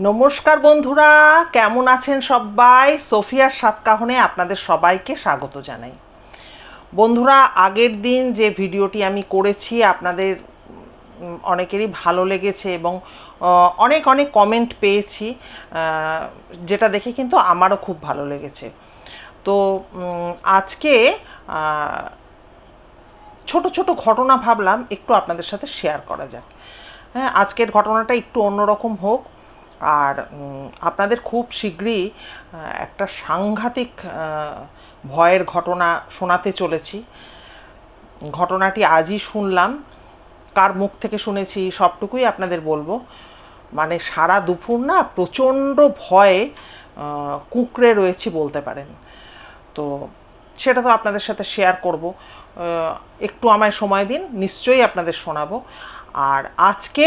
নমস্কার বন্ধুরা, কেমন আছেন সবাই? সোফিয়ার সাতকাহনে আপনাদের সবাইকে স্বাগত জানাই। বন্ধুরা, আগের দিন যে ভিডিওটি আমি করেছি, আপনাদের অনেকেরই ভালো লেগেছে এবং অনেক অনেক কমেন্ট পেয়েছি যেটা দেখে কিন্তু আমারও খুব ভালো লেগেছে। তো আজকে ছোট ছোট ঘটনা ভাবলাম, একটু আপনাদের সাথে শেয়ার করা যাক। হ্যাঁ আজকের ঘটনাটা একটু অন্যরকম হোক। আর আপনাদের খুব শীঘ্রই একটা সাংঘাতিক ভয়ের ঘটনা শোনাতে চলেছি। ঘটনাটি আজই শুনলাম। কার মুখ থেকে শুনেছি সবটুকুই আপনাদের বলব। মানে সারা দুপুর না প্রচণ্ড ভয়ে কুঁকড়ে রয়েছি বলতে পারেন। তো সেটা তো আপনাদের সাথে শেয়ার করব। একটু আমায় সময় দিন, নিশ্চয়ই আপনাদের শোনাবো। আর আজকে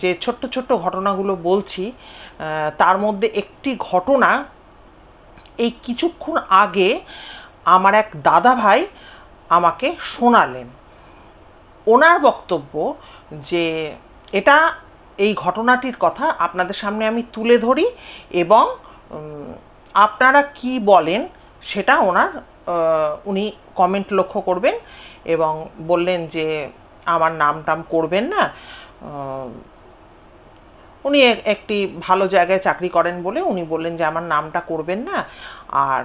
যে ছোট্ট ছোট্ট ঘটনাগুলো বলছি তার মধ্যে একটি ঘটনা এই কিছুক্ষণ আগে আমার এক দাদা ভাই আমাকে শোনালেন। ওনার বক্তব্য যে এটা এই ঘটনাটির কথা আপনাদের সামনে আমি তুলে ধরি এবং আপনারা কি বলেন সেটা ওনার উনি কমেন্ট লক্ষ্য করবেন এবং বললেন যে আমার নাম টাম করবেন না। উনি এক- একটি ভালো জায়গায় চাকরি করেন বলে উনি বললেন যে আমার নামটা করবেন না। আর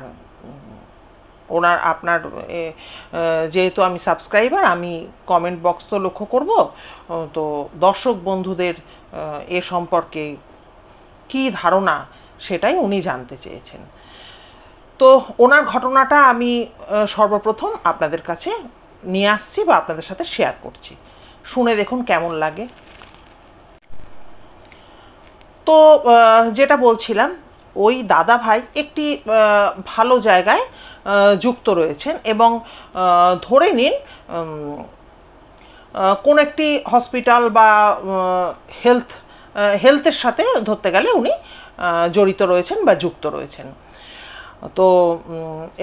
ওনার আপনার যেহেতু আমি সাবস্ক্রাইবার আমি কমেন্ট বক্স তো লক্ষ্য করব। তো দর্শক বন্ধুদের এ সম্পর্কে কি ধারণা সেটাই উনি জানতে চেয়েছেন। তো ওনার ঘটনাটা আমি সর্বপ্রথম আপনাদের কাছে নিয়ে আসছি বা আপনাদের সাথে শেয়ার করছি। শুনে দেখুন কেমন লাগে। তো যেটা বলছিলাম, ওই দাদা ভাই একটি ভালো জায়গায় যুক্ত রয়েছেন এবং ধরে নিন কোন একটি হসপিটাল বা হেলথ হেলথের সাথে ধরতে গেলে উনি জড়িত রয়েছেন বা যুক্ত রয়েছেন। তো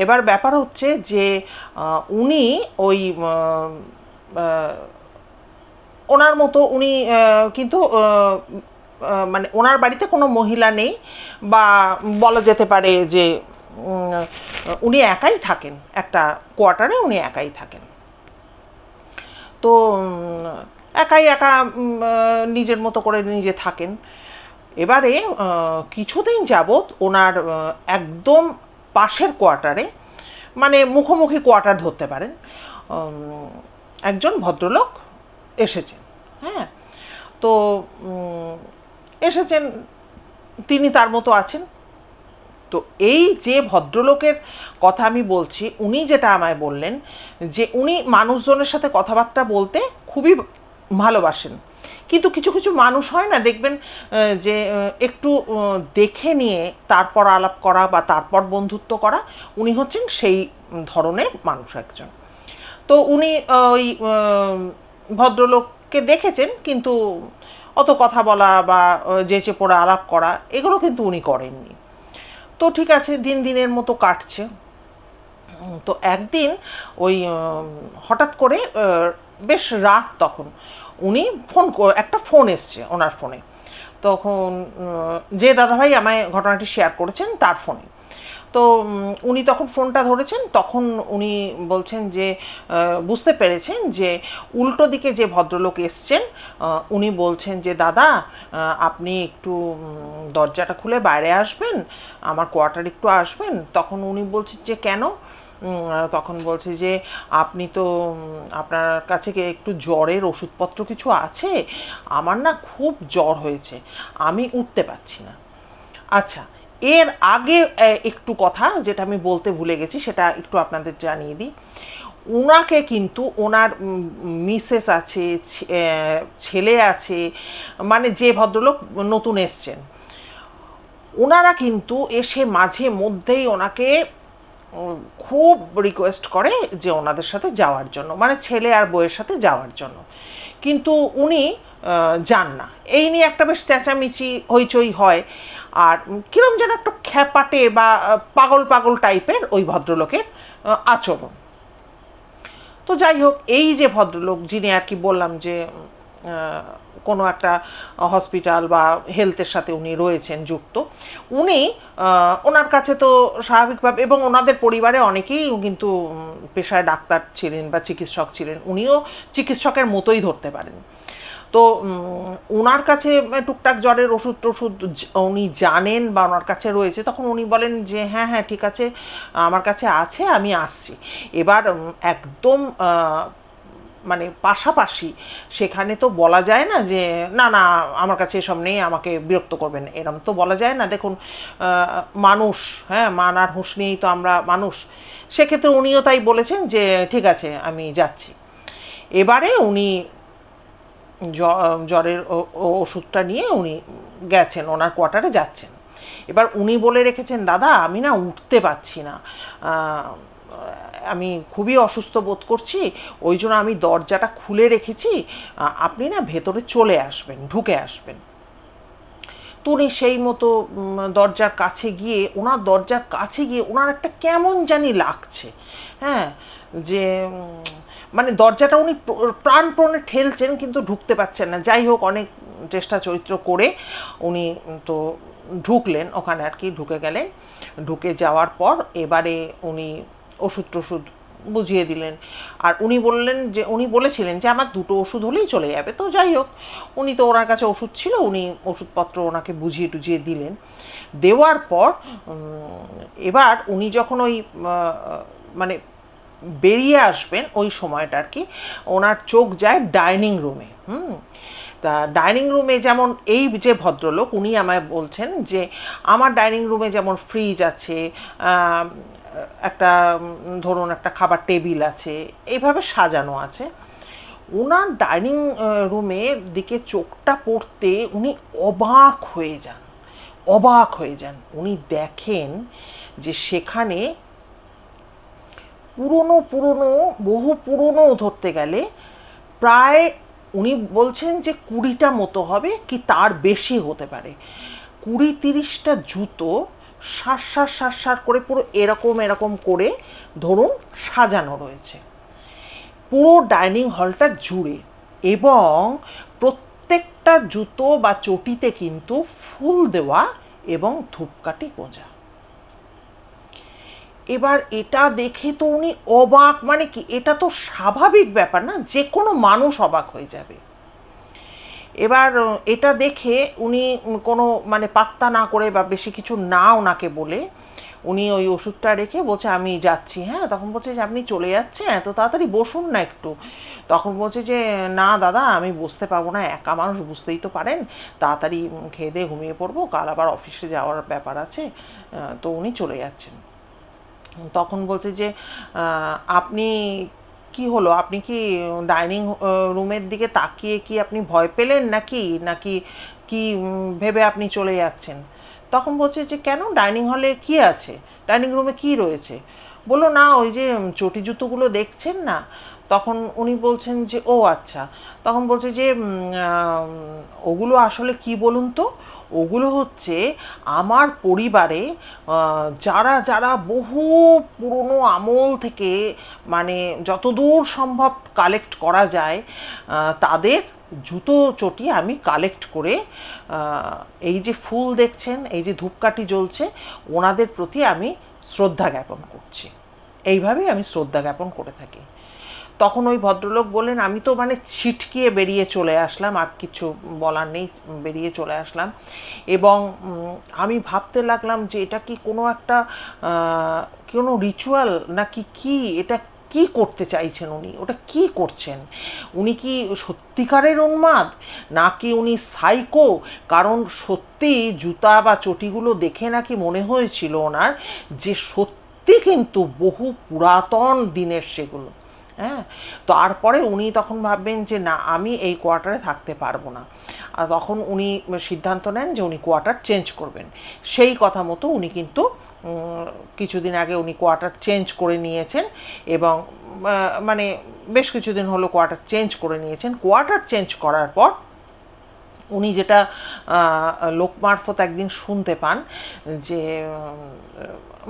এবার ব্যাপার হচ্ছে যে উনি ওই ওনার মতো উনি কিন্তু মানে ওনার বাড়িতে কোনো মহিলা নেই বা বলা যেতে পারে যে উনি একাই থাকেন, একটা কোয়ার্টারে উনি একাই থাকেন। তো একাই একা নিজের মতো করে নিজে থাকেন। এবারে কিছুদিন যাবৎ ওনার একদম পাশের কোয়ার্টারে মানে মুখোমুখি কোয়ার্টার ধরতে পারেন একজন ভদ্রলোক এসেছেন হ্যাঁ? তো এসেছেন, তিনি তার মতো আছেন। তো এই যে ভদ্রলোকের কথা আমি বলছি, উনি যেটা আমায় বললেন, যে উনি মানুষজনের সাথে কথাবার্তা বলতে খুবই ভালোবাসেন। কিন্তু কিছু কিছু মানুষ হয় না, দেখবেন যে একটু দেখে নিয়ে তারপর আলাপ করা বা তারপর বন্ধুত্ব করা, উনি হচ্ছেন সেই ধরনের মানুষ একজন। তো উনি ওই ভদ্রলোককে দেখেছেন, কিন্তু অত কথা বলা বা যেচে পড়ে আলাপ করা, এগুলো কিন্তু উনি করেননি। তো ঠিক আছে, দিন দিনের মতো কাটছে। তো একদিন ওই হঠাৎ করে বেশ রাত তখন, উনি ফোন একটা ফোন এসছে ওনার ফোনে। তখন যে দাদাভাই আমায় ঘটনাটি শেয়ার করেছেন তার ফোনে। তো উনি তখন ফোনটা ধরেছেন, তখন উনি বলছেন যে বুঝতে পেরেছেন যে উল্টো দিকে যে ভদ্রলোক এসছেন উনি বলছেন যে, দাদা আপনি একটু দরজাটা খুলে বাইরে আসবেন, আমার কোয়ার্টার একটু আসবেন। তখন উনি বলছেন যে, কেন? তখন বলছে যে, আপনি তো আপনার কাছে একটু জ্বরের ওষুধপত্র কিছু আছে? আমার না খুব জ্বর হয়েছে, আমি উঠতে পারছি না। আচ্ছা এর আগে একটু কথা যেটা আমি বলতে ভুলে গেছি, সেটা একটু আপনাদের জানিয়ে দিই। ওনাকে কিন্তু ওনার মিসেস আছে ছেলে আছে মানে যে ভদ্রলোক নতুন এসছেন। ওনারা কিন্তু এসে মাঝে মধ্যেই ওনাকে খুব রিকোয়েস্ট করে যে ওনাদের সাথে যাওয়ার জন্য মানে ছেলে আর বউয়ের সাথে যাওয়ার জন্য। কিন্তু উনি যান না। এই নিয়ে একটা বেশ চেঁচামেচি হইচই হয়। আর কিরম যেন একটা খ্যাপাটে বা পাগল পাগল টাইপের ওই ভদ্রলোকের আচরণ। তো যাই হোক, এই যে ভদ্রলোক যিনি আর কি বললাম যে কোনো একটা হসপিটাল বা হেলথের সাথে উনি রয়েছেন যুক্ত, উনি ওনার কাছে তো স্বাভাবিকভাবে এবং ওনাদের পরিবারে অনেকেই কিন্তু পেশায় ডাক্তার ছিলেন বা চিকিৎসক ছিলেন, উনিও চিকিৎসকের মতোই ধরতে পারেন। তো ওনার কাছে টুকটাক জ্বরের ওষুধ টষুধ উনি জানেন বা ওনার কাছে রয়েছে, তখন উনি বলেন যে হ্যাঁ হ্যাঁ ঠিক আছে, আমার কাছে আছে, আমি আসছি। এবার একদম মানে পাশাপাশি সেখানে তো বলা যায় না যে, না না, আমার কাছে এসব নেই, আমাকে বিরক্ত করবেন। এরম তো বলা যায় না, দেখুন মানুষ হ্যাঁ মান আর হুঁশ নিয়েই তো আমরা মানুষ। সেক্ষেত্রে উনিও তাই বলেছেন যে, ঠিক আছে, আমি যাচ্ছি। এবারে উনি জ্বরের ওষুধটা নিয়ে উনি গেছেন, ওনার কোয়ার্টারে যাচ্ছেন। এবার উনি বলে রেখেছেন, দাদা, আমি না উঠতে পারছি না। আমি খুবই অসুস্থ বোধ করছি, ওই জন্য আমি দরজাটা খুলে রেখেছি। আপনি না ভেতরে চলে আসবেন, ঢুকে আসবেন। তো উনি সেই মতো দরজার কাছে গিয়ে, ওনার দরজার কাছে গিয়ে, ওনার একটা কেমন জানি লাগছে। হ্যাঁ যে মানে দরজাটা উনি প্র- প্রাণপণে ঠেলছেন কিন্তু ঢুকতে পারছেন না। যাই হোক, অনেক চেষ্টা চরিত্র করে উনি তো ঢুকলেন, ওখানে আর কি ঢুকে গেলেন। ঢুকে যাওয়ার পর এবারে উনি ওষুধ টষুধ বুঝিয়ে দিলেন। আর উনি বললেন যে, উনি বলেছিলেন যে, আমার দুটো ওষুধ হলেই চলে যাবে। তো যাই হোক, উনি তো ওনার কাছে ওষুধ ছিল, উনি ওষুধপত্র ওনাকে বুঝিয়ে টুঝিয়ে দিলেন। দেওয়ার পর এবার উনি যখন ওই মানে বেরিয়ে আসবেন ওই সময়টা আর কি। ওনার চোখ যায় ডাইনিং রুমে, হুম। তা ডাইনিং রুমে যেমন এই যে ভদ্রলোক, উনি আমায় বলছেন যে, আমার ডাইনিং রুমে যেমন ফ্রিজ আছে একটা ধরুন একটা খাবার টেবিল আছে এইভাবে সাজানো আছে। ওনার ডাইনিং রুমের দিকে চোখটা পড়তে উনি অবাক হয়ে যান, অবাক হয়ে যান। উনি দেখেন যে সেখানে পুরনো পুরনো, বহু পুরনো ধরতে গেলে প্রায় উনি বলছেন যে কুড়িটা মতো হবে কি তার বেশি হতে পারে। কুড়ি তিরিশটা জুতো সার সার সার সার করে পুরো এরকম এরকম করে ধরুন সাজানো রয়েছে। পুরো ডাইনিং হলটা জুড়ে এবং প্রত্যেকটা জুতো বা চটিতে কিন্তু ফুল দেওয়া এবং ধূপকাঠি গোঁজা। এবার এটা দেখে তো উনি অবাক মানে কি, এটা তো স্বাভাবিক ব্যাপার না যে কোনো মানুষ অবাক হয়ে যাবে। এবার এটা দেখে উনি কোনো মানে পাত্তা না করে বা বেশি কিছু না ওনাকে বলে, উনি ওই ওষুধটা রেখে বলছে, আমি যাচ্ছি। হ্যাঁ তখন বলছে যে, আপনি চলে যাচ্ছেন, এত তাড়াতাড়ি বসুন না একটু। তখন বলছে যে, না দাদা, আমি বসতে পারব না, একা মানুষ বুঝতেই তো পারেন, তাড়াতাড়ি খেয়ে দিয়ে ঘুমিয়ে পড়ব, কাল আবার অফিসে যাওয়ার ব্যাপার আছে। তো উনি চলে যাচ্ছেন। তখন বলছে যে আপনি কি হলো? আপনি কি ডাইনিং রুমের দিকে তাকিয়ে কি আপনি ভয় পেলেন নাকি? নাকি কি ভেবে আপনি চলে যাচ্ছেন? তখন বলছে যে, কেন? ডাইনিং হলে কি আছে? ডাইনিং রুমে কি রয়েছে? বলল, না, ওই যে চটি জুতোগুলো দেখছেন না? তখন উনি বলছেন যে, ও আচ্ছা। তখন বলছে যে ওগুলো আসলে কি বলুন তো? ওগুলো হচ্ছে আমার পরিবারে যারা যারা বহু পুরনো আমল থেকে মানে যতদূর সম্ভব কালেক্ট করা যায় তাদের জুতো চটি আমি কালেক্ট করে এই যে ফুল দেখছেন, এই যে ধূপকাঠি জ্বলছে, ওনাদের প্রতি আমি শ্রদ্ধা জ্ঞাপন করছি। এইভাবেই আমি শ্রদ্ধা জ্ঞাপন করে থাকি। তখন ওই ভদ্রলোক বললেন, আমি তো মানে ছিটকিয়ে বেরিয়ে চলে আসলাম, আর কিছু বলার নেই, বেরিয়ে চলে আসলাম। এবং আমি ভাবতে লাগলাম যে এটা কি কোনো একটা কোনো রিচুয়াল নাকি কি, এটা কি করতে চাইছেন উনি? ওটা কি করছেন? উনি কি সত্যিকারের উন্মাদ? নাকি উনি সাইকো কারণ সত্যি জুতা বা চটিগুলো দেখে নাকি মনে হয়েছিল ওনার যে সত্যি কিন্তু বহু পুরাতন দিনের সেগুলো। হ্যাঁ? তারপরে উনি তখন ভাববেন যে, না, আমি এই কোয়ার্টারে থাকতে পারব না। আর তখন উনি সিদ্ধান্ত নেন যে, উনি কোয়ার্টার চেঞ্জ করবেন। সেই কথা মতো উনি কিন্তু কিছুদিন আগে উনি কোয়ার্টার চেঞ্জ করে নিয়েছেন এবং মানে বেশ কিছুদিন হলো কোয়ার্টার চেঞ্জ করে নিয়েছেন। কোয়ার্টার চেঞ্জ করার পর উনি যেটা লোক মারফত একদিন শুনতে পান যে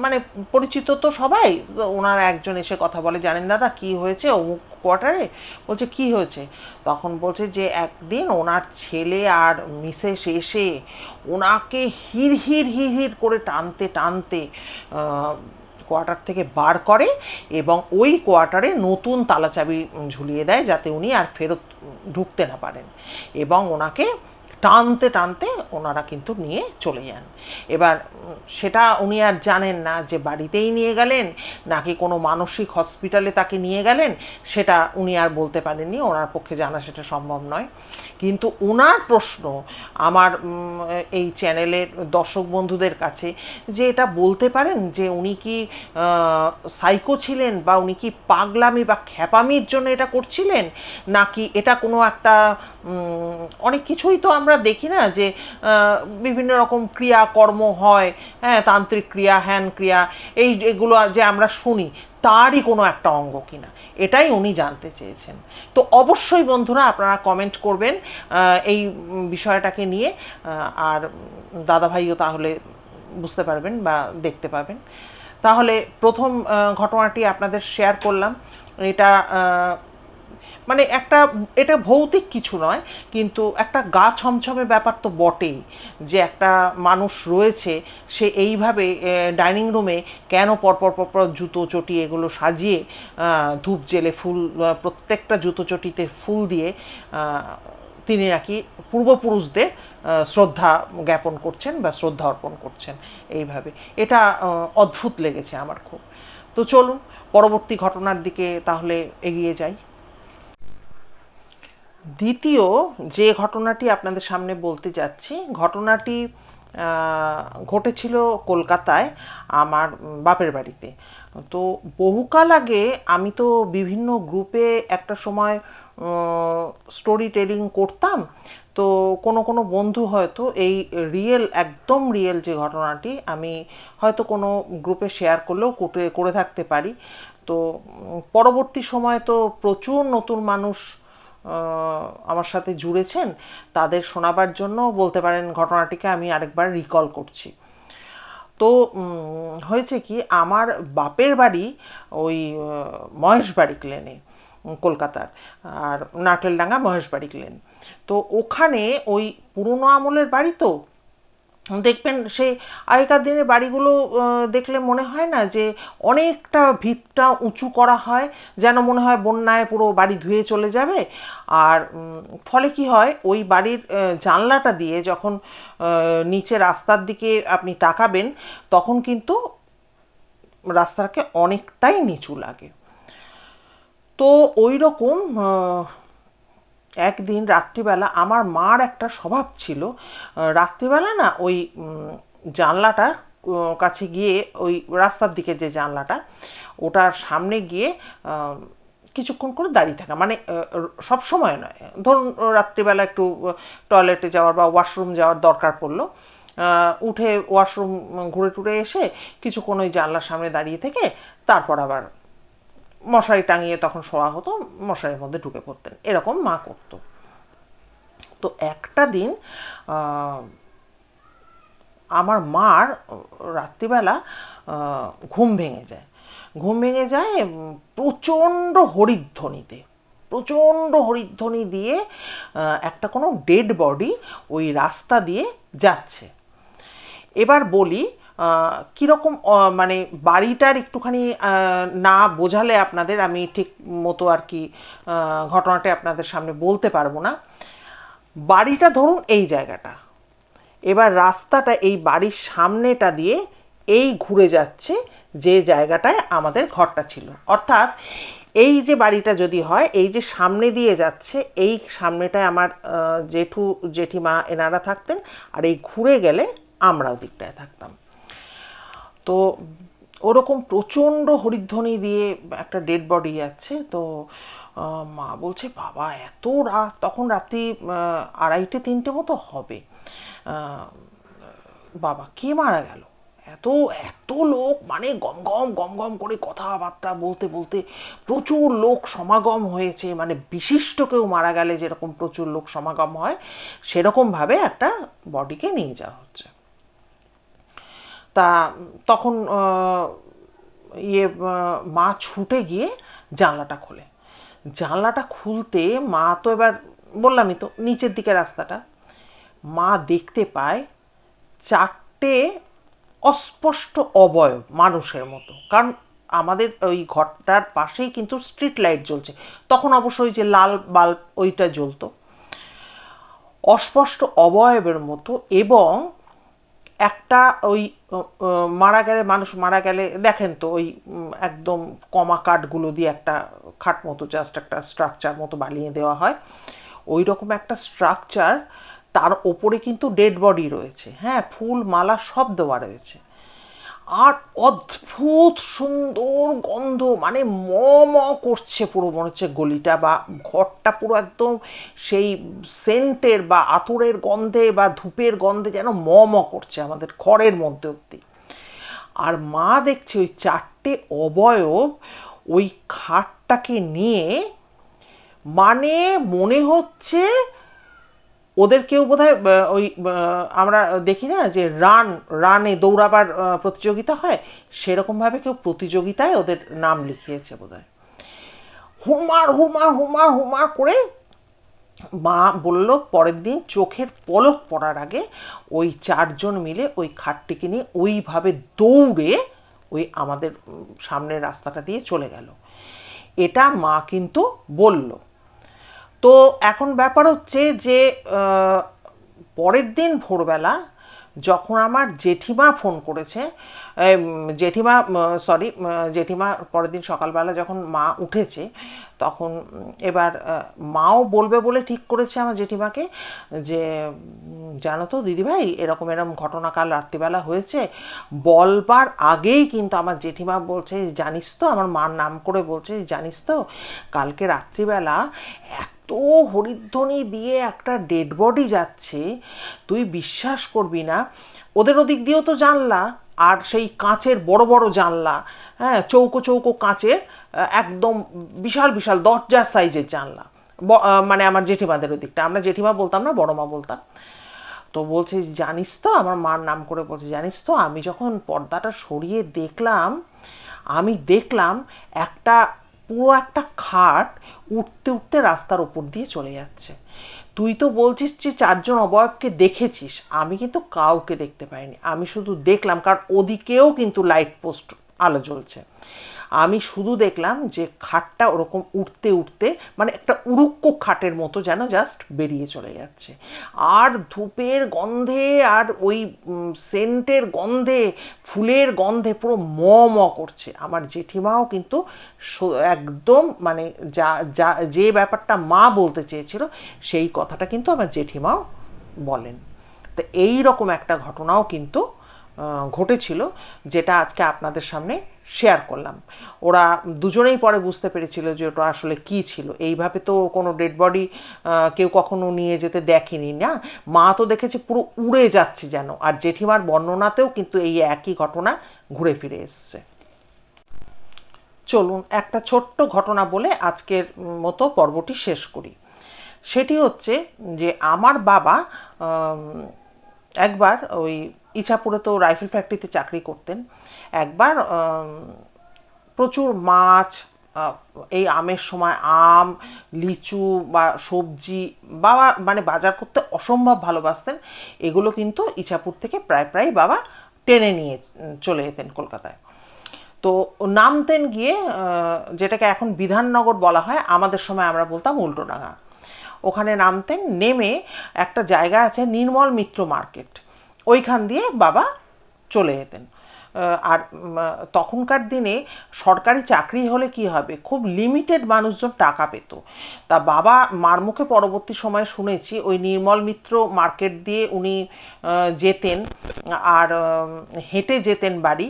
মানে পরিচিত তো সবাই ওনার একজন এসে কথা বলে, জানেন দাদা, কি হয়েছে? অমুক কোয়ার্টারে বলছে, কি হয়েছে? তখন বলছে যে, একদিন ওনার ছেলে আর মিসেস এসে ওনাকে হির হির হির হির করে টানতে টানতে কোয়ার্টার থেকে বার করে এবং ওই কোয়ার্টারে নতুন তালাচাবি ঝুলিয়ে দেয় যাতে উনি আর ফেরত ঢুকতে না পারেন এবং ওনাকে টানতে টানতে ওনারা কিন্তু নিয়ে চলে যান। এবার সেটা উনি আর জানেন না যে বাড়িতেই নিয়ে গেলেন নাকি কোনো মানসিক হসপিটালে তাকে নিয়ে গেলেন, সেটা উনি আর বলতে পারেননি, ওনার পক্ষে জানা সেটা সম্ভব নয়। কিন্তু ওনার প্রশ্ন আমার এই চ্যানেলের দর্শক বন্ধুদের কাছে যে এটা বলতে পারেন যে উনি কি সাইকো ছিলেন বা উনি কি পাগলামি বা খ্যাপামির জন্য এটা করছিলেন, নাকি এটা কোনো একটা অনেক কিছুই তো আমরা দেখি না যে বিভিন্ন রকম ক্রিয়া কর্ম হয় হ্যাঁ তান্ত্রিক ক্রিয়া হ্যান ক্রিয়া, এই এগুলো যে আমরা শুনি, তারই কোনো একটা অঙ্গ কিনা? এটাই উনি জানতে চেয়েছেন। তো অবশ্যই বন্ধুরা আপনারা কমেন্ট করবেন এই বিষয়টাকে নিয়ে আর দাদাভাইও তাহলে বুঝতে পারবেন বা দেখতে পাবেন। তাহলে প্রথম ঘটনাটি আপনাদের শেয়ার করলাম। এটা মানে একটা, এটা ভৌতিক কিছু নয়, কিন্তু একটা গা ছমছমে ব্যাপার তো বটেই যে একটা মানুষ রয়েছে, সে এইভাবে ডাইনিং রুমে কেন পরপর পরপর জুতো, চটি এগুলো সাজিয়ে ধূপ জেলে ফুল প্রত্যেকটা জুতো, চটিতে ফুল দিয়ে তিনি নাকি পূর্বপুরুষদের শ্রদ্ধা জ্ঞাপন করছেন বা শ্রদ্ধা অর্পণ করছেন এইভাবে। এটা অদ্ভুত লেগেছে আমার খুব। তো চলুন, পরবর্তী ঘটনার দিকে তাহলে এগিয়ে যাই। দ্বিতীয় যে ঘটনাটি আপনাদের সামনে বলতে যাচ্ছি, ঘটনাটি ঘটেছিল কলকাতায় আমার বাপের বাড়িতে। তো বহুকাল আগে আমি তো বিভিন্ন গ্রুপে একটা সময় স্টোরি টেলিং করতাম। তো কোনো কোনো বন্ধু হয়তো এই রিয়েল একদম রিয়েল যে ঘটনাটি আমি হয়তো কোনো গ্রুপে শেয়ার করলেও করে থাকতে পারি। তো পরবর্তী সময়ে তো প্রচুর নতুন মানুষ আমার সাথে জুড়েছেন, তাদের শোনাবার জন্য বলতে পারেন ঘটনাটিকে আমি আরেকবার রিকল করছি। তো হয়েছে কি, আমার বাপের বাড়ি ওই মহেশ বাড়ি ক্লেনে কলকাতার, আর নারকেলডাঙ্গা মহেশবাড়ি ক্লেন তো ওখানে ওই পুরনো আমলের বাড়ি তো? দেখবেন সেই আগেকার দিনের বাড়িগুলো দেখলে মনে হয় না যে অনেকটা ভিতটা উঁচু করা হয়, যেন মনে হয় বন্যায় পুরো বাড়ি ধুয়ে চলে যাবে। আর ফলে কি হয়, ওই বাড়ির জানলাটা দিয়ে যখন নিচে রাস্তার দিকে আপনি তাকাবেন, তখন কিন্তু রাস্তাটাকে অনেকটাই নিচু লাগে। তো ওই রকম একদিন রাত্রিবেলা আমার মার একটা স্বভাব ছিল। রাত্রিবেলা না ওই জানলাটা কাছে গিয়ে ওই রাস্তার দিকে যে জানলাটা, ওটার সামনে গিয়ে কিছুক্ষণ করে দাঁড়িয়ে থাকা। মানে সব সময় নয়। ধরুন, রাত্রিবেলা একটু টয়লেটে যাওয়ার বা ওয়াশরুম যাওয়ার দরকার পড়ল। উঠে ওয়াশরুম ঘুরে টুরে এসে কিছুক্ষণ ওই জানলার সামনে দাঁড়িয়ে থেকে, তারপর আবার মশারি টাঙিয়ে তখন শোয়া হতো, মশারির মধ্যে ঢুকে পড়তেন। এরকম মা করতো। তো একটা দিন আমার মার রাত্রিবেলা ঘুম ভেঙে যায়। ঘুম ভেঙে যায়, প্রচণ্ড হরিধ্বনিতে। প্রচণ্ড হরিধ্বনি দিয়ে একটা কোনো ডেড বডি ওই রাস্তা দিয়ে যাচ্ছে। এবার বলি কীরকম মানে বাড়িটার একটুখানি না বোঝালে আপনাদের আমি ঠিক মতো আর কি ঘটনাটা আপনাদের সামনে বলতে পারব না। বাড়িটা ধরুন এই জায়গাটা। এবার রাস্তাটা এই বাড়ির সামনেটা দিয়ে এই ঘুরে যাচ্ছে যে জায়গাটায় আমাদের ঘরটা ছিল। অর্থাৎ এই যে বাড়িটা যদি হয়, এই যে সামনে দিয়ে যাচ্ছে, এই সামনেটায় আমার জেঠু, জেঠিমা এনারা থাকতেন আর এই ঘুরে গেলে আমরা ওদিকটায় থাকতাম। তো ওরকম প্রচণ্ড হরিধ্বনি দিয়ে একটা ডেড বডি যাচ্ছে তো মা বলছে, বাবা, এত রাত, তখন রাত্রি আড়াইটে, তিনটে মতো হবে। বাবা, কে মারা গেল? এত এত লোক মানে গম গম গম গম করে কথাবার্তা বলতে বলতে প্রচুর লোক সমাগম হয়েছে। মানে বিশিষ্ট কেউ মারা গেলে যেরকম প্রচুর লোক সমাগম হয়, সেরকমভাবে একটা বডিকে নিয়ে যাওয়া হচ্ছে। তা তখন ইয়ে মা ছুটে গিয়ে জানলাটা খোলে। জানলাটা খুলতে মা তো এবার বললামই তো, নিচের দিকে রাস্তাটা। মা দেখতে পায় চারটে অস্পষ্ট অবয়ব মানুষের মতো। কারণ আমাদের ওই ঘরটার পাশেই কিন্তু স্ট্রিট লাইট জ্বলছে। তখন অবশ্যই যে লাল বাল্ব ওইটা জ্বলতো। অস্পষ্ট অবয়বের মতো এবং একটা ওই মারা গেলে, মানুষ মারা গেলে দেখেন তো, ওই একদম কমা কাঠগুলো দিয়ে একটা খাট মতো জাস্ট একটা স্ট্রাকচার মতো বানিয়ে দেওয়া হয়। ওই রকম একটা স্ট্রাকচার তার ওপরে কিন্তু ডেড বডি রয়েছে। হ্যাঁ ফুল, মালা সব দেওয়া রয়েছে। আর অদ্ভুত সুন্দর গন্ধ মানে ম ম করছে পুরো, মনে হচ্ছে গলিটা বা ঘরটা পুরো একদম সেই সেন্টের বা আতরের গন্ধে বা ধূপের গন্ধে যেন ম ম করছে আমাদের ঘরের মধ্যে অব্দি আর মা দেখছে ওই চারটে অবয়ব ওই খাটটাকে নিয়ে মানে মনে হচ্ছে ওদের কেউ বোধহয় আহ, ওই আমরা দেখি না যে রান রানে দৌড়াবার প্রতিযোগিতা হয় সেরকম ভাবে কেউ প্রতিযোগিতায় ওদের নাম লিখিয়েছে বোধহয়। হুমার হুমার হুমার হুমার করে মা বলল পরের দিন চোখের পলক পড়ার আগে ওই চারজন মিলে ওই খাটটিকে নিয়ে ওইভাবে দৌড়ে ওই আমাদের সামনের রাস্তাটা দিয়ে চলে গেল। এটা মা কিন্তু বলল। তো এখন ব্যাপার হচ্ছে যে পরের দিন ভোরবেলা যখন আমার জেঠিমা ফোন করেছে জেঠিমা সরি জেঠিমা পরের দিন সকালবেলা যখন মা উঠেছে, তখন এবার মাও বলবে বলে ঠিক করেছে আমার জেঠিমাকে যে জানো তো দিদিভাই, এরকম এরকম ঘটনা কাল রাত্রিবেলা হয়েছে। বলবার আগেই কিন্তু আমার জেঠিমা বলছে, জানিস তো, আমার মার নাম করে বলছে, জানিস তো, কালকে রাত্রিবেলা এত হরিধ্বনি দিয়ে একটা ডেড বডি যাচ্ছে, তুই বিশ্বাস করবি না। ওদের ওদিক দিয়েও তো জানলা, আর সেই কাঁচের বড় বড় জানলা হ্যাঁ চৌকো চৌকো কাঁচের একদম বিশাল বিশাল দরজার সাইজের জানলা। মানে আমার জেঠিমাদের ওদিকটা। আমরা জেঠিমা বলতাম না বড় মা বলতাম। তো বলছে, জানিস তো? আমার মার নাম করে বলছে, জানিস তো, আমি যখন পর্দাটা সরিয়ে দেখলাম, আমি দেখলাম একটা পুরো একটা খাট উঠতে উঠতে রাস্তার ওপর দিয়ে চলে যাচ্ছে। তুই তো বলছিস যে চারজন অবয়বকে দেখেছিস। আমি কিন্তু কাউকে দেখতে পাইনি। আমি শুধু দেখলাম, কারণ ওদিকেও কিন্তু লাইট পোস্ট আলো জ্বলছে। আমি শুধু দেখলাম যে খাটটা ওরকম উঠতে উঠতে মানে একটা উড়ুক্ক খাটের মতো যেন জাস্ট বেরিয়ে চলে যাচ্ছে। আর ধূপের গন্ধে আর ওই সেন্টের গন্ধে, ফুলের গন্ধে পুরো ম ম করছে। আমার জেঠিমাও কিন্তু একদম মানে যা যা, যে ব্যাপারটা মা বলতে চেয়েছিল, সেই কথাটা কিন্তু আমার জেঠিমাও বলেন। তো এই রকম একটা ঘটনাও কিন্তু ঘটেছিল, যেটা আজকে আপনাদের সামনে শেয়ার করলাম। ওরা দুজনেই পরে বুঝতে পেরেছিল যে ওটা আসলে কি ছিল। এইভাবে তো কোনো ডেড বডি কেউ কখনো নিয়ে যেতে দেখেনি, না? মা তো দেখেছে পুরো উড়ে যাচ্ছে যেন। আর জেঠিমার বর্ণনাতেও কিন্তু এই একই ঘটনা ঘুরে ফিরে এসছে। চলুন একটা ছোট্ট ঘটনা বলে আজকের মতো পর্বটি শেষ করি। সেটি হচ্ছে যে আমার বাবা একবার ওই ইছাপুরে তো রাইফেল ফ্যাক্টরিতে চাকরি করতেন। একবার প্রচুর মাছ এই আমের সময় আম, লিচু বা সবজি বাবা মানে বাজার করতে অসম্ভব ভালোবাসতেন। এগুলো কিন্তু ইছাপুর থেকে প্রায় প্রায় বাবা টেনে নিয়ে চলে যেতেন কলকাতায়। তো নামতেন গিয়ে যেটাকে এখন বিধাননগর বলা হয়, আমাদের সময় আমরা বলতাম উল্টোডাঙা ওখানে নামতেন, নেমে একটা জায়গা আছে নির্মল মিত্র মার্কেট। ওইখান দিয়ে বাবা চলে যেতেন। আর তখনকার দিনে সরকারি চাকরি হলে কি হবে? খুব লিমিটেড মানুষজন টাকা পেত। তা বাবা মার মুখে পরবর্তী সময় শুনেছি ওই নির্মল মিত্র মার্কেট দিয়ে উনি যেতেন, আর হেঁটে যেতেন বাড়ি।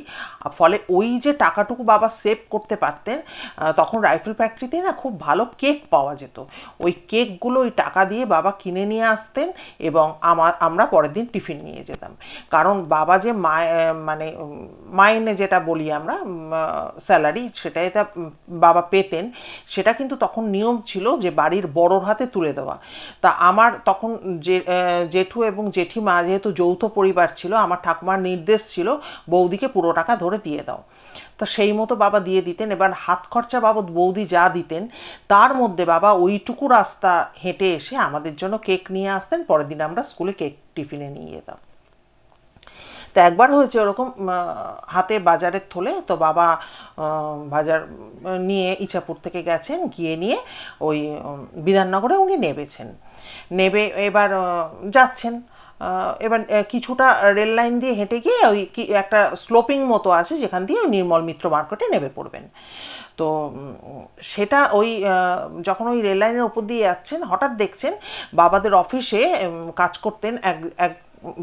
ফলে ওই যে টাকাটুকু বাবা সেভ করতে পারতেন তখন রাইফেল ফ্যাক্টরিতে না খুব ভালো কেক পাওয়া যেত। ওই কেকগুলো ওই টাকা দিয়ে বাবা কিনে নিয়ে আসতেন এবং আমার আমরা পরের দিন টিফিন নিয়ে যেতাম। কারণ বাবা যে মানে মাইনে যেটা বলি আমরা স্যালারি সেটাই তা বাবা পেতেন। সেটা কিন্তু তখন নিয়ম ছিল যে বাড়ির বড়োর হাতে তুলে দেওয়া। তা আমার তখন যে জেঠু এবং জেঠিমা যেহেতু যৌথ পরিবার ছিল, আমার ঠাকুমার নির্দেশ ছিল, বৌদিকে পুরো টাকা ধরে দিয়ে দাও। তা সেই মতো বাবা দিয়ে দিতেন। এবার হাত খরচা বাবদ বৌদি যা দিতেন, তার মধ্যে বাবা ওইটুকু রাস্তা হেঁটে এসে আমাদের জন্য কেক নিয়ে আসতেন। পরের দিন আমরা স্কুলে কেক টিফিনে নিয়ে যেতাম। তো একবার হয়েছে ওরকম হাতে বাজারের থলে, তো বাবা বাজার নিয়ে ইছাপুর থেকে গেছেন, গিয়ে নিয়ে ওই বিধাননগরে উনি নেবেছেন। নেবে এবার যাচ্ছেন। এবার কিছুটা রেল লাইন দিয়ে হেঁটে গিয়ে ওই কি, একটা স্লোপিং মতো আছে যেখান দিয়ে নির্মল মিত্র মার্কেটে নেমে পড়বেন। তো সেটা ওই যখন ওই রেল লাইনের উপর দিয়ে যাচ্ছেন, হঠাৎ দেখছেন বাবাদের অফিসে কাজ করতেন এক এক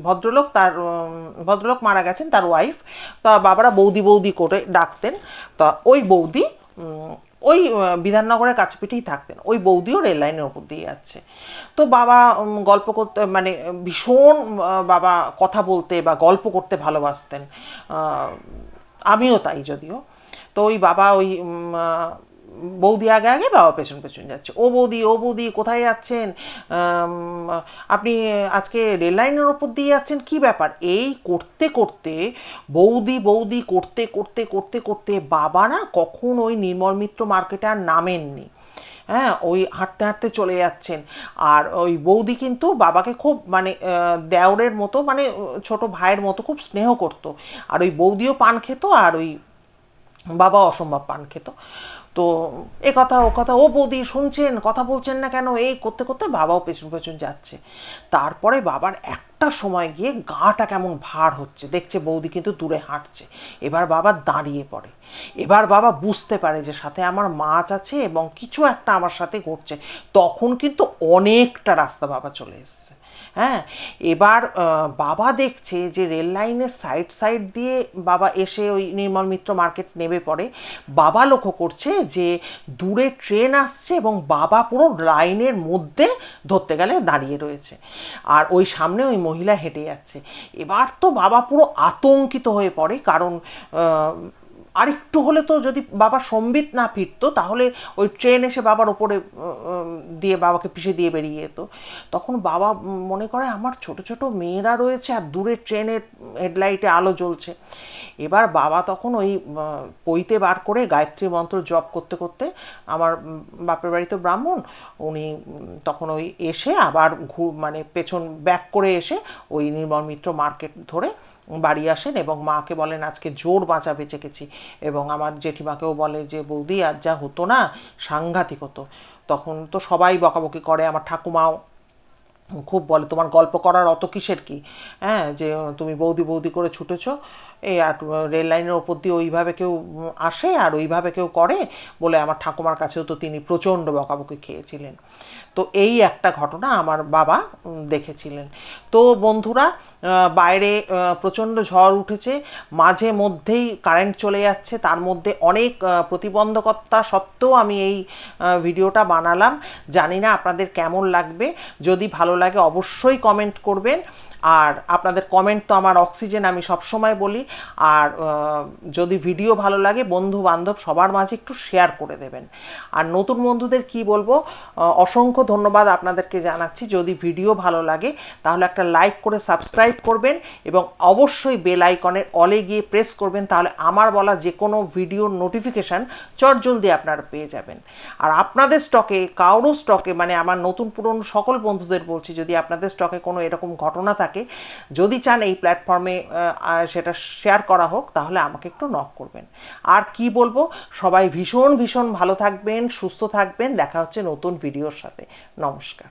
ভদ্রলোক, তার ভদ্রলোক মারা গেছেন, তার ওয়াইফ তা বাবারা বৌদি বৌদি করে ডাকতেন। তা ওই বৌদি ওই বিধাননগরের কাছপিঠেই থাকতেন। ওই বৌদিও রেল লাইনের ওপর দিয়ে যাচ্ছে। তো বাবা গল্প করতে মানে ভীষণ বাবা কথা বলতে বা গল্প করতে ভালোবাসতেন। আমিও তাই যদিও। তো ওই বাবা ওই বৌদি আগে আগে বাবা পেছন পেছন যাচ্ছে? ও বৌদি ও বৌদি কোথায় যাচ্ছেন? আপনি আজকে রেল লাইনের ওপর দিয়ে যাচ্ছেন? কি ব্যাপার? এই করতে করতে, বৌদি বৌদি করতে করতে করতে করতে বাবা না কখন ওই নির্মল মিত্র মার্কেটে আর নামেননি? হ্যাঁ ওই হাঁটতে হাঁটতে চলে যাচ্ছেন। আর ওই বৌদি কিন্তু বাবাকে খুব মানে দেওরের মতো মানে ছোট ভাইয়ের মতো খুব স্নেহ করতো। আর ওই বৌদিও পান খেত, আর ওই বাবা অসম্ভব পান খেত। তো এ কথা, ও কথা, ও বৌদি শুনছেন, কথা বলছেন না কেন? এই করতে করতে বাবাও পেছন পেছন যাচ্ছে। তারপরে বাবার একটা সময় গিয়ে গাটা কেমন ভার হচ্ছে। দেখছে বৌদি কিন্তু দূরে হাঁটছে। এবার বাবা দাঁড়িয়ে পড়ে। এবার বাবা বুঝতে পারে যে সাথে আমার মাছ আছে এবং কিছু একটা আমার সাথে ঘটছে। তখন কিন্তু অনেকটা রাস্তা বাবা চলে এসছে। হ্যাঁ? এবার বাবা দেখছে যে রেল লাইনের সাইড সাইড দিয়ে বাবা এসে ওই নির্মল মিত্র মার্কেট নেমে পড়ে। বাবা লক্ষ্য করছে যে দূরে ট্রেন আসছে এবং বাবা পুরো লাইনের মধ্যে ধরতে গেলে দাঁড়িয়ে রয়েছে। আর ওই সামনে ওই মহিলা হেঁটে যাচ্ছে। এবার তো বাবা পুরো আতঙ্কিত হয়ে পড়ে কারণ আরেকটু হলে তো যদি বাবা সম্বিত না ফিরতো, তাহলে ওই ট্রেন এসে বাবার ওপরে দিয়ে বাবাকে পিষে দিয়ে বেরিয়ে যেত। তখন বাবা মনে করে, আমার ছোট ছোট মেয়েরা রয়েছে আর দূরে ট্রেনের হেডলাইটে আলো জ্বলছে। এবার বাবা তখন ওই পইতে বার করে গায়ত্রী মন্ত্র জপ করতে করতে আমার বাপের বাড়ি তো ব্রাহ্মণ, উনি তখন ওই এসে আবার ঘু মানে পেছন ব্যাক করে এসে ওই নির্মল মিত্র মার্কেট ধরে বাড়ি আসেন এবং মাকে বলেন, আজকে জোর বাঁচা বেঁচে গেছি। এবং আমার জেঠিমাকেও বলে যে, বৌদি আর যা হতো না, সাংঘাতিক হতো। তখন তো সবাই বকাবকি করে, আমার ঠাকুমাও খুব বলে, তোমার গল্প করার অত কিসের কি? হ্যাঁ যে, তুমি বৌদি বৌদি করে ছুটেছো এই রেল লাইনের ওপর দিয়ে ওইভাবে কেউ আসে আর ওইভাবে কেউ করে বলে আমার ঠাকুমার কাছেও তো তিনি প্রচণ্ড বকাবকি খেয়েছিলেন। তো এই একটা ঘটনা আমার বাবা দেখেছিলেন। তো বন্ধুরা বাইরে প্রচণ্ড ঝড় উঠেছে, মাঝে মধ্যেই কারেন্ট চলে যাচ্ছে, তার মধ্যে অনেক প্রতিবন্ধকতা সত্ত্বেও আমি এই ভিডিওটা বানালাম। জানি না আপনাদের কেমন লাগবে, যদি ভালো লাগে অবশ্যই কমেন্ট করবেন। আর আপনাদের কমেন্ট তো আমার অক্সিজেন আমি সবসময় বলি। আর যদি ভিডিও ভালো লাগে বন্ধু বান্ধব সবার মাঝে একটু শেয়ার করে দেবেন। আর নতুন বন্ধুদের কি বলব অসংখ্য ধন্যবাদ আপনাদেরকে জানাচ্ছি। যদি ভিডিও ভালো লাগে, তাহলে একটা লাইক করে সাবস্ক্রাইব করবেন এবং অবশ্যই বেল আইকনের অলে গিয়ে প্রেস করবেন, তাহলে আমার বলা যে কোনো ভিডিওর নোটিফিকেশান চটজলদি আপনারা পেয়ে যাবেন। আর আপনাদের স্টকে কারও স্টকে মানে আমার নতুন পুরনো সকল বন্ধুদের বলছি, যদি আপনাদের স্টকে কোনো এরকম ঘটনা থাকে যদি চান এই প্ল্যাটফর্মে সেটা শেয়ার করা হোক, তাহলে আমাকে একটু নক করবেন। আর কি বলব, সবাই ভীষণ ভীষণ ভালো থাকবেন, সুস্থ থাকবেন। দেখা হচ্ছে নতুন ভিডিওর সাথে। নমস্কার।